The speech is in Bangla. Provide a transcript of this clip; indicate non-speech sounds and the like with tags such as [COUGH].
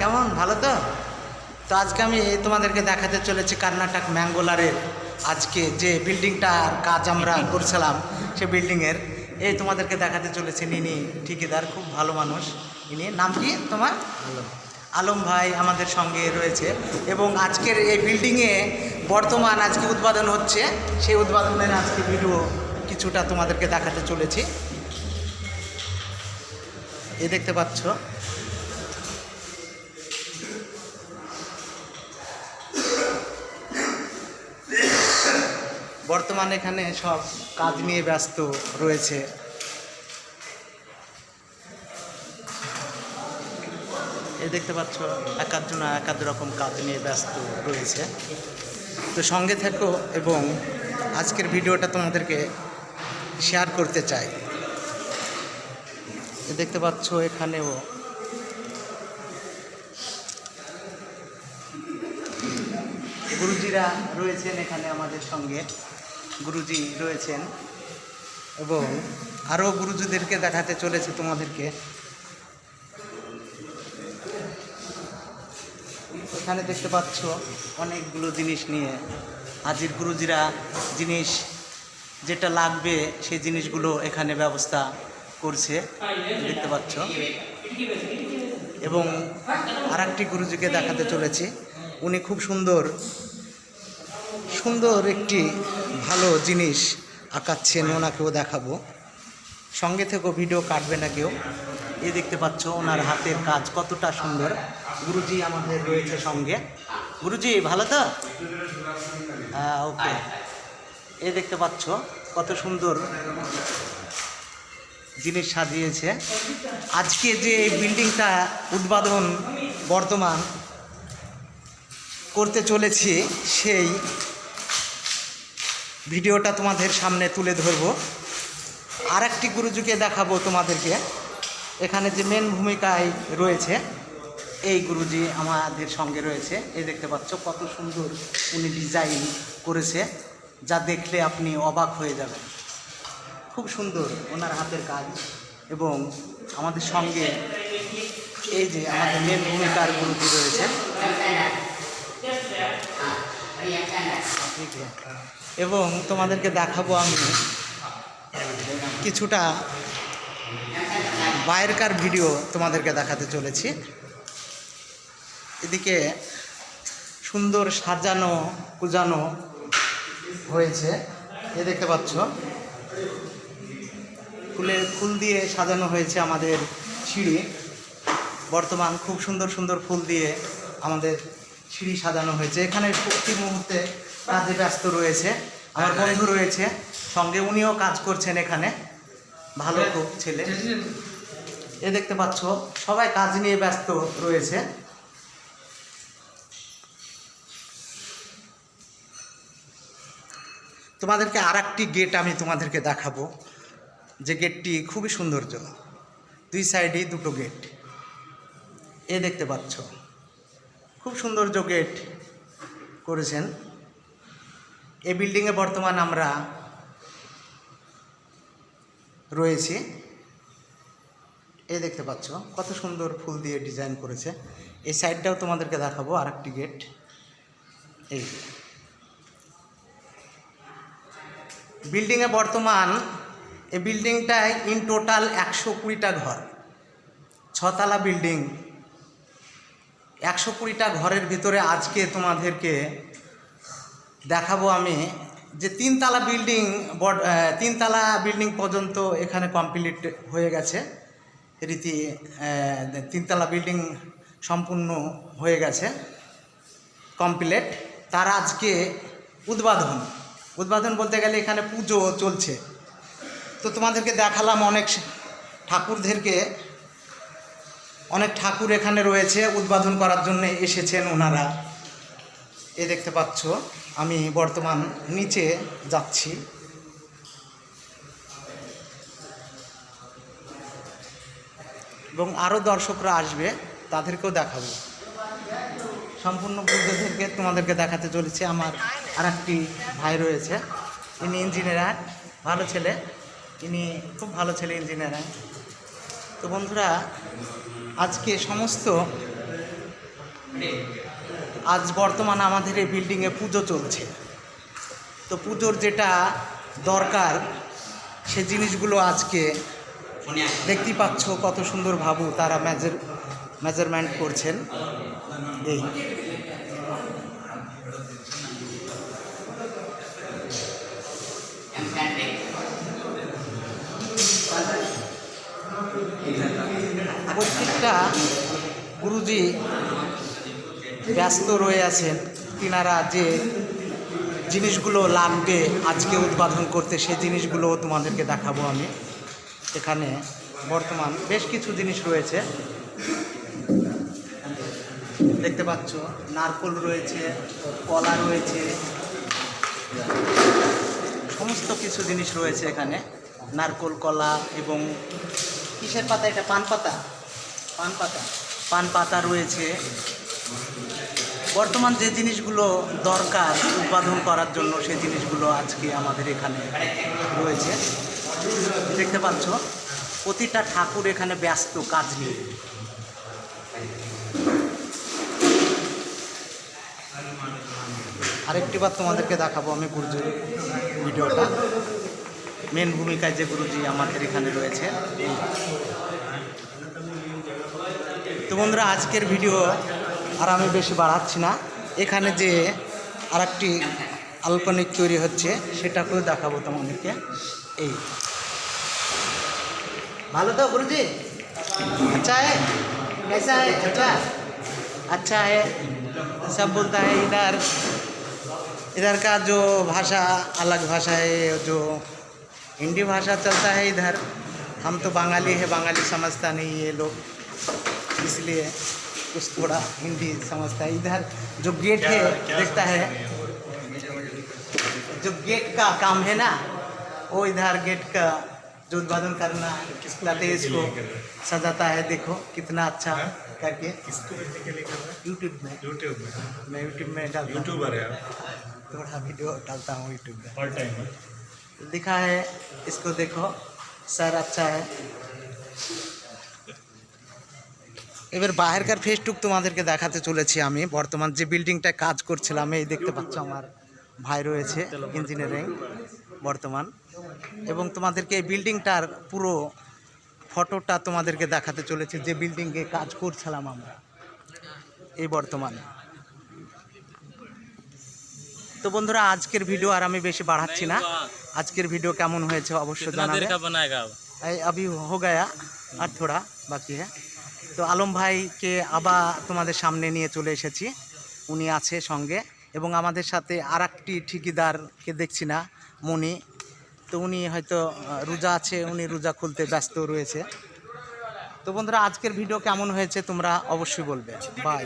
কেমন? ভালো তো? তো আজকে আমি তোমাদেরকে দেখাতে চলেছি কর্ণাটক ম্যাঙ্গোলারের আজকে যে বিল্ডিংটার কাজ আমরা [LAUGHS] করছিলাম সে বিল্ডিংয়ের। এই তোমাদেরকে দেখাতে চলেছে ইনি ঠিকাদার খুব ভালো মানুষ। ইনি নাম কি তোমার? আলম। আলম ভাই আমাদের সঙ্গে রয়েছে এবং আজকের এই বিল্ডিংয়ে বর্তমান আজকে উদ্বোধন হচ্ছে। সেই উদ্বোধনের আজকে ভিডিও কিছুটা তোমাদেরকে দেখাতে চলেছি। এ দেখতে পাচ্ছ বর্তমানে এখানে সব কাজ নিয়ে ব্যস্ত রয়েছে। এ দেখতে পাচ্ছ এক আধজন এক আধ রকম কাজ নিয়ে ব্যস্ত রয়েছে। তো সঙ্গে থেকো এবং আজকের ভিডিওটা তোমাদেরকে শেয়ার করতে চাই। এ দেখতে পাচ্ছ, এখানেও গুরুজিরা রয়েছেন এখানে আমাদের সঙ্গে। গুরুজি রয়েছেন এবং আরও গুরুজিদেরকে দেখাতে চলেছে তোমাদেরকে। এখানে দেখতে পাচ্ছ অনেকগুলো জিনিস নিয়ে। হাজির গুরুজিরা জিনিস যেটা লাগবে সেই জিনিসগুলো এখানে ব্যবস্থা করছে, দেখতে পাচ্ছ। এবং আর একটি গুরুজিকে দেখাতে চলেছি। উনি খুব সুন্দর সুন্দর একটি ভালো জিনিস আঁকাচ্ছেন ওনাকেও দেখাবো। সঙ্গে থেকেও ভিডিও কাটবে না কেউ। এ দেখতে পাচ্ছ ওনার হাতের কাজ কতটা সুন্দর। গুরুজি আমাদের রয়েছে সঙ্গে। গুরুজি, ভালো তো? হ্যাঁ ওকে। এ দেখতে পাচ্ছ কত সুন্দর জিনিস সাজিয়েছে। আজকে যে এই বিল্ডিংটা উদ্বোধন, বর্তমান করতে চলেছি সেই ভিডিওটা তোমাদের সামনে তুলে ধরবো। আর একটি গুরুজিকে দেখাবো তোমাদেরকে। এখানে যে মেন ভূমিকায় রয়েছে, এই গুরুজি আমাদের সঙ্গে রয়েছে। এই দেখতে পাচ্ছ কত সুন্দর উনি ডিজাইন করেছে, যা দেখলে আপনি অবাক হয়ে যাবেন। খুব সুন্দর ওনার হাতের কাজ এবং আমাদের সঙ্গে এই যে আমাদের মেন ভূমিকার গুরুজি রয়েছে। এবং তোমাদেরকে দেখাবো আমি কিছুটা বাইরেকার ভিডিও তোমাদেরকে দেখাতে চলেছি। এদিকে সুন্দর সাজানো, কুজানো হয়েছে। এ দেখতে পাচ্ছ। ফুলের ফুল দিয়ে সাজানো হয়েছে আমাদের সিঁড়ি। বর্তমান খুব সুন্দর সুন্দর ফুল দিয়ে আমাদের সিঁড়ি সাজানো হয়েছে। এখানে প্রতি মুহূর্তে কাজে ব্যস্ত রয়েছে আমার বন্ধু রয়েছে সঙ্গে উনিও কাজ করছেন এখানে ভালো খুব ছেলে। এ দেখতে পাচ্ছ সবাই কাজ নিয়ে ব্যস্ত রয়েছে। তোমাদেরকে আর একটি গেট আমি তোমাদেরকে দেখাবো। যে গেটটি খুবই সৌন্দর্য। দুই সাইডেই দুটো গেট এ দেখতে পাচ্ছ খুব সৌন্দর্য গেট করেছেন। এই বিল্ডিংয়ে বর্তমান আমরা রয়েছি। এই দেখতে পাচ্ছ, কত সুন্দর ফুল দিয়ে ডিজাইন করেছে। এই সাইডটাও তোমাদেরকে দেখাবো আর একটি গেট এই। বিল্ডিংয়ে বর্তমান, এই বিল্ডিংটায় ইন টোটাল একশো কুড়িটা ঘর। ছতলা বিল্ডিং একশো কুড়িটা ঘরের ভিতরে আজকে তোমাদেরকে দেখাবো আমি যে তিনতলা বিল্ডিং তিনতলা বিল্ডিং পর্যন্ত এখানে কমপ্লিট হয়ে গেছে। রীতি তিনতলা বিল্ডিং সম্পূর্ণ হয়ে গেছে। কমপ্লিট তার আজকে উদ্বোধন। উদ্বোধন বলতে গেলে এখানে পুজো চলছে। তো তোমাদেরকে দেখালাম অনেক ঠাকুরদেরকে। অনেক ঠাকুর এখানে রয়েছে, উদ্বোধন করার জন্য এসেছেন ওনারা। এ দেখতে পাচ্ছ। আমি বর্তমান নিচে যাচ্ছি। এবং আরও দর্শকরা আসবে, তাদেরকেও দেখাবো। সম্পূর্ণ বুদ্ধদেরকে তোমাদেরকে দেখাতে চলেছে। আমার আর একটি ভাই রয়েছে। ইনি ইঞ্জিনিয়ার, ভালো ছেলে। ইনি খুব ভালো ছেলে, ইঞ্জিনিয়ার। তো বন্ধুরা, আজকে সমস্ত আজ বর্তমান আমাদের এই বিল্ডিংয়ে পুজো চলছে। তো পুজোর যেটা দরকার, সে জিনিসগুলো আজকে দেখতেই পাচ্ছ কত সুন্দর ভাবু তারা মেজার মেজারমেন্ট করছেন। এই। প্রত্যেকটা গুরুজি ব্যস্ত রয়ে আছেন তিনারা যে জিনিসগুলো লাগবে আজকে উৎপাদন করতে, সেই জিনিসগুলো তোমাদেরকে দেখাবো আমি। এখানে বর্তমান বেশ কিছু জিনিস রয়েছে। দেখতে পাচ্ছ, নারকোল রয়েছে, কলা রয়েছে, সমস্ত কিছু জিনিস রয়েছে এখানে। নারকোল, কলা এবং কিসের পাতা এটা? পান পাতা? পান পাতা। পান পাতা রয়েছে। বর্তমান যে জিনিসগুলো দরকার উৎপাদন করার জন্য, সেই জিনিসগুলো আজকে আমাদের এখানে রয়েছে। দেখতে পাচ্ছ, প্রতিটা ঠাকুর এখানে ব্যস্ত, কাজ নিয়ে আরেকটি বার তোমাদেরকে দেখাবো আমি গুরুজির ভিডিওটা। মেন ভূমিকায় যে গুরুজি আমাদের এখানে রয়েছে। তো বন্ধুরা, আজকের ভিডিও আর আমি বেশি বাড়াচ্ছি না এখানে যে আর একটি আলপনিক তৈরি হচ্ছে সেটাকেও দেখাবো তোমাদেরকে এই ভালো তো গুরুজি अच्छा है कैसा है अच्छा अच्छा है सब बोलता है इधर इधर का जो भाषा अलग भाषा है जो हिंदी भाषा चलता है इधर हम तो बंगाली है बंगाली समझता नहीं ये लोग इसलिए कुछ थोड़ा हिंदी समझता है। इधर जो गेट है देखता है। जो गेट का काम है ना वो इधर गेट का जो उद्घाटन करना लाते इसको सजाता है देखो कितना अच्छा है? करके। किसको देखने के लिए कर रहे यूट्यूब में। हैं यूट्यूब में मैं यूट्यूब में डालता हूँ। यूट्यूबर है थोड़ा वीडियो डालता हूँ यूट्यूब में। ऑल टाइम लिखा है इसको देखो सर अच्छा है। এবার বাহিরকার ফেসটুক তোমাদেরকে দেখাতে চলেছি আমি বর্তমান যে বিল্ডিংটায় কাজ করছিলাম এই দেখতে পাচ্ছ আমার ভাই রয়েছে ইঞ্জিনিয়ারিং বর্তমান এবং তোমাদেরকে এই বিল্ডিংটার পুরো ফটোটা তোমাদেরকে দেখাতে চলেছি যে বিল্ডিংয়ে কাজ করছিলাম আমরা এই বর্তমানে তো বন্ধুরা আজকের ভিডিও আর আমি বেশি বাড়াচ্ছি না আজকের ভিডিও কেমন হয়েছে অবশ্যই कितना देर জানাবে का बनाएगा अब এই अभी हो गया আর থোড়া বাকি হ্যাঁ তো আলম ভাইকে আবার তোমাদের সামনে নিয়ে চলে এসেছি। উনি আছে সঙ্গে এবং আমাদের সাথে আর একটি ঠিকিদারকে দেখছি না মনি তো উনি হয়তো রোজা আছে, উনি রোজা খুলতে ব্যস্ত রয়েছে। তো বন্ধুরা, আজকের ভিডিও কেমন হয়েছে তোমরা অবশ্যই বলবে। বাই